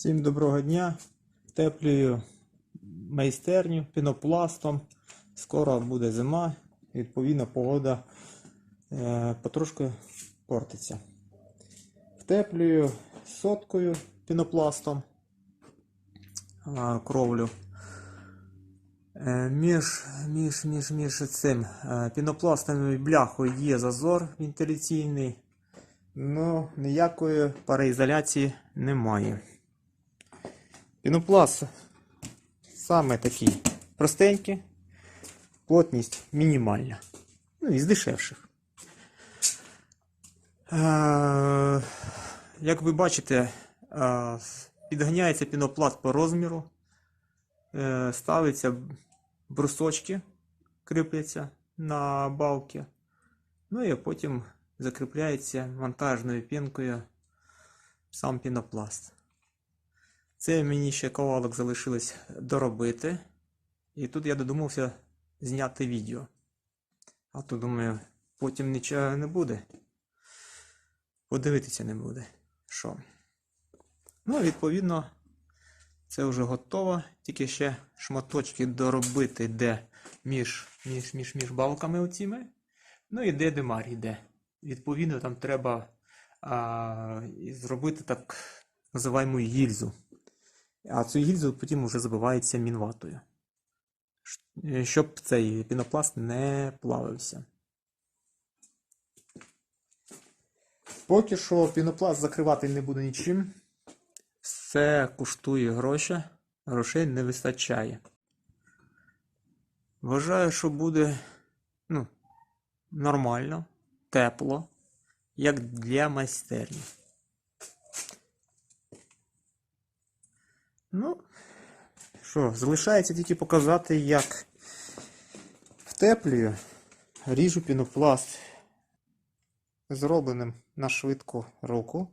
Всім доброго дня. Теплюю майстерню пінопластом. Скоро буде зима, відповідно, погода е, потрошки портиться. Втеплюю соткою пінопластом е, кровлю. Е, Між, між, між, між цим е, пінопластом і бляхою є зазор вентиляційний, але ніякої пароізоляції немає. Пінопласт саме такий простенький, плотність мінімальна. Ну, із дешевших. Як ви бачите, підганяється пінопласт по розміру, е, ставиться брусочки, кріпляться на балки, ну і потім закріпляється монтажною пінкою сам пінопласт. Це мені ще ковалок залишилось доробити. І тут я додумався зняти відео. А то думаю, потім нічого не буде. Подивитися не буде. Що? Ну, відповідно, це вже готово. Тільки ще шматочки доробити, де між, між, між, між балками оціми. Ну і де демар йде. Відповідно, там треба а, зробити так називаємо гільзу. А цю гільзу потім вже забивається мінватою. Е, Щоб цей пінопласт не плавився. Поки що пінопласт закривати не буду нічим. Все коштує гроші, грошей не вистачає. Вважаю, що буде ну, нормально, тепло, як для майстерні. Ну, що, залишається тільки показати, як втеплюю, ріжу пінопласт зробленим на швидку руку.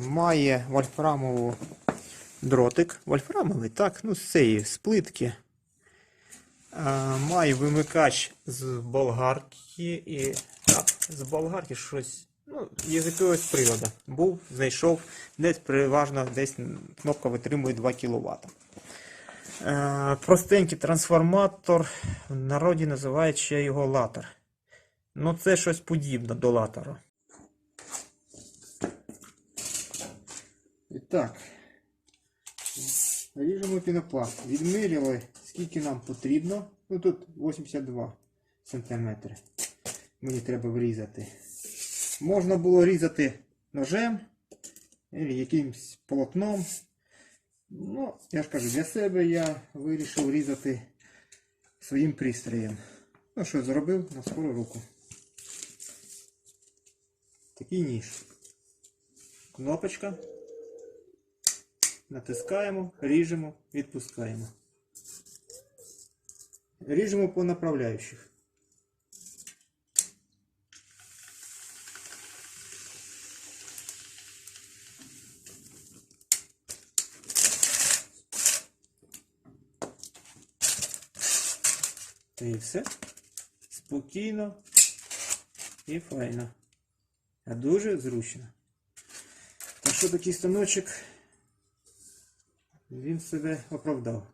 Має вольфрамову дротик. Вольфрамовий, так, ну з цієї з плитки. А, має вимикач з болгарки і. Так, з болгарки щось. Ну, якогось приводу. Був, знайшов, десь переважно десь кнопка витримує 2 кВт. Е, простенький трансформатор, в народі називають ще його латер. Ну, це щось подібне до латера. І так. Ріжемо пінопласт. Відміряли, скільки нам потрібно. Ну тут 82 см. Мені треба врізати. Можна було різати ножем або якимось полотном. Ну, я ж кажу, для себе я вирішив різати своїм пристроєм. Ну що, зробив на скору руку. Такий ніж. Кнопочка. Натискаємо, ріжемо, відпускаємо. Ріжемо по направляючих. І все. Спокійно і файно. А дуже зручно. Так що такий станочок він себе оправдав.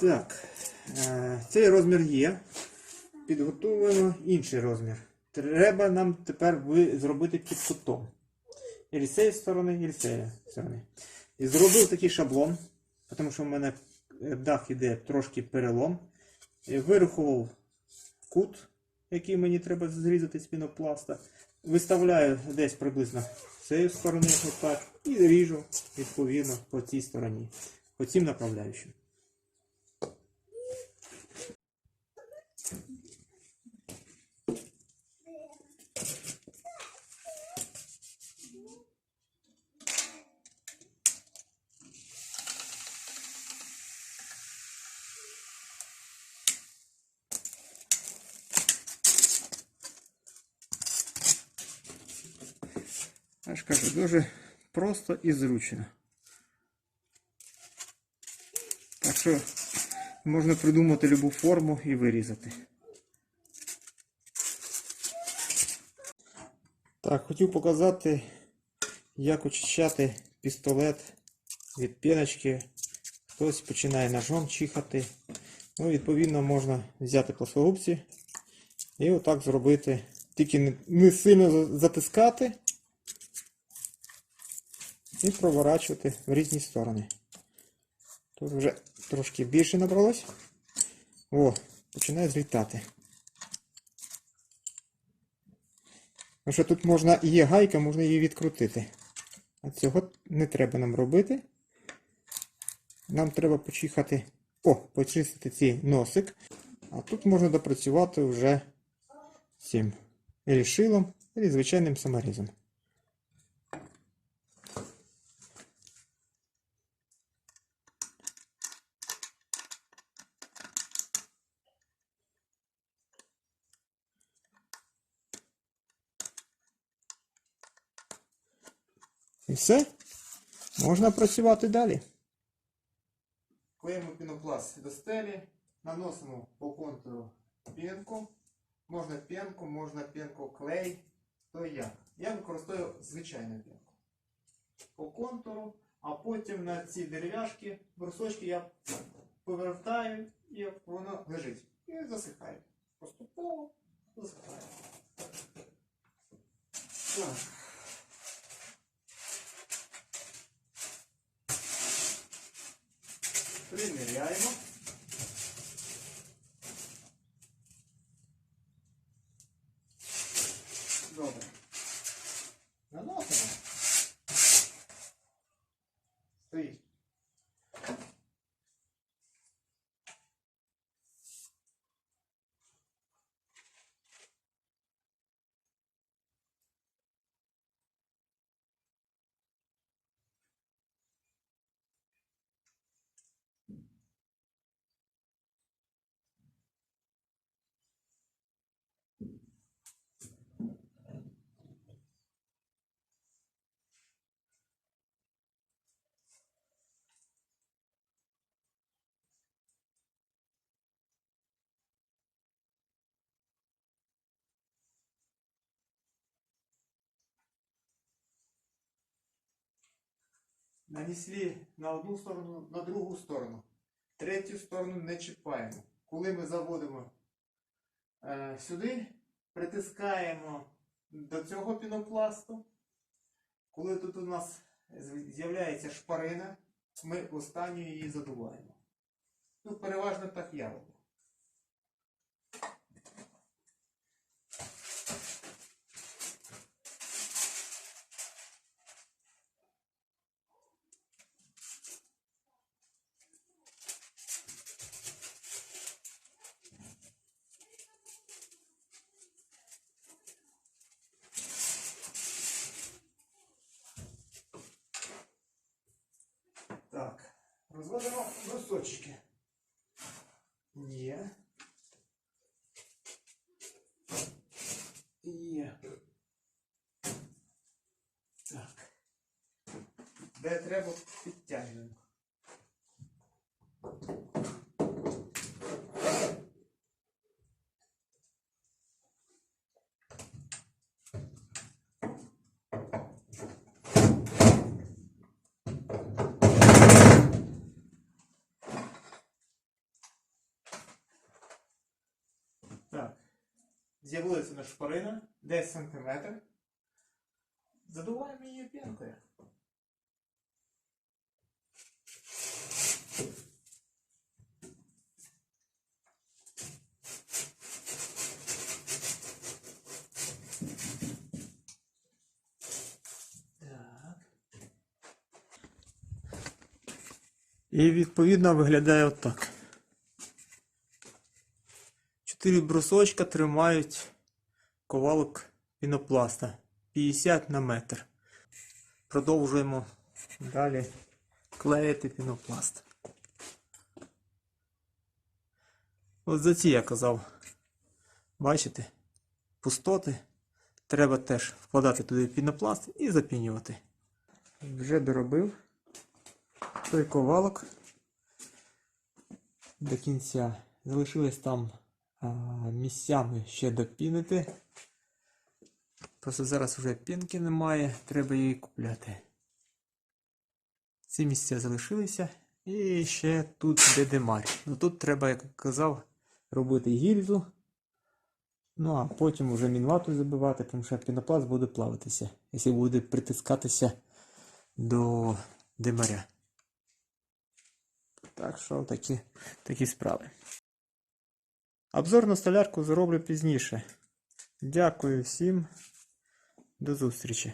Так, е, цей розмір є. Підготуємо інший розмір. Треба нам тепер зробити під кутом. І з цієї сторони, і з цієї сторони. І зробив такий шаблон, тому що в мене дах іде трошки перелом. Вирухував Вирахував кут, який мені треба зрізати з пінопласта. Виставляю десь приблизно цієї сторони, отак, і ріжу відповідно по цій стороні, по цим направляючим. Я кажу, дуже просто і зручно. Так що можна придумати любу форму і вирізати. Так, хотів показати, як очищати пістолет від піночки. Хтось починає ножом чихати. Ну, відповідно, можна взяти плоскогубці і отак зробити. Тільки не сильно затискати і проворачувати в різні сторони. Тут вже трошки більше набралось. О, починає злітати. Тому що тут можна, є гайка, можна її відкрутити. А цього не треба нам робити. Нам треба почихати, о, почистити цей носик. А тут можна допрацювати вже цим. Ілі шилом, ілі звичайним саморізом. І все. Можна працювати далі. Клеїмо пінопласт до стелі, наносимо по контуру пінку. Можна пінку, можна пінку клей. То як? Я використовую звичайну пінку. По контуру, а потім на ці дерев'яшки, брусочки я повертаю і воно лежить. І засихає. Поступово засихає. Так. Приміряємо. Нанесли на одну сторону, на другу сторону. Третю сторону не чіпаємо. Коли ми заводимо е, сюди, притискаємо до цього пінопласту. Коли тут у нас з'являється шпарина, ми останню її задуваємо. Ну, переважно так я роблю. розводимо брусочки. Є. Є. Так. Де треба підтягуємо. З'явилася наша шпарина, 10 см. Задуваємо її пінкою. Так. І відповідно виглядає отак. Чотири брусочка тримають ковалок пінопласта 50 на метр. Продовжуємо далі клеїти пінопласт. От за ці я казав. Бачите? Пустоти. Треба теж вкладати туди пінопласт і запінювати. Вже доробив той ковалок до кінця. Залишилось там місцями ще допінити. Просто зараз вже пінки немає, треба її купляти. Ці місця залишилися. І ще тут де демарь. Ну тут треба, як казав, робити гільзу. Ну а потім вже мінвату забивати, тому що пінопласт буде плавитися, якщо буде притискатися до демаря. Так що такі, такі справи. Обзор на столярку зроблю пізніше. Дякую всім. До зустрічі.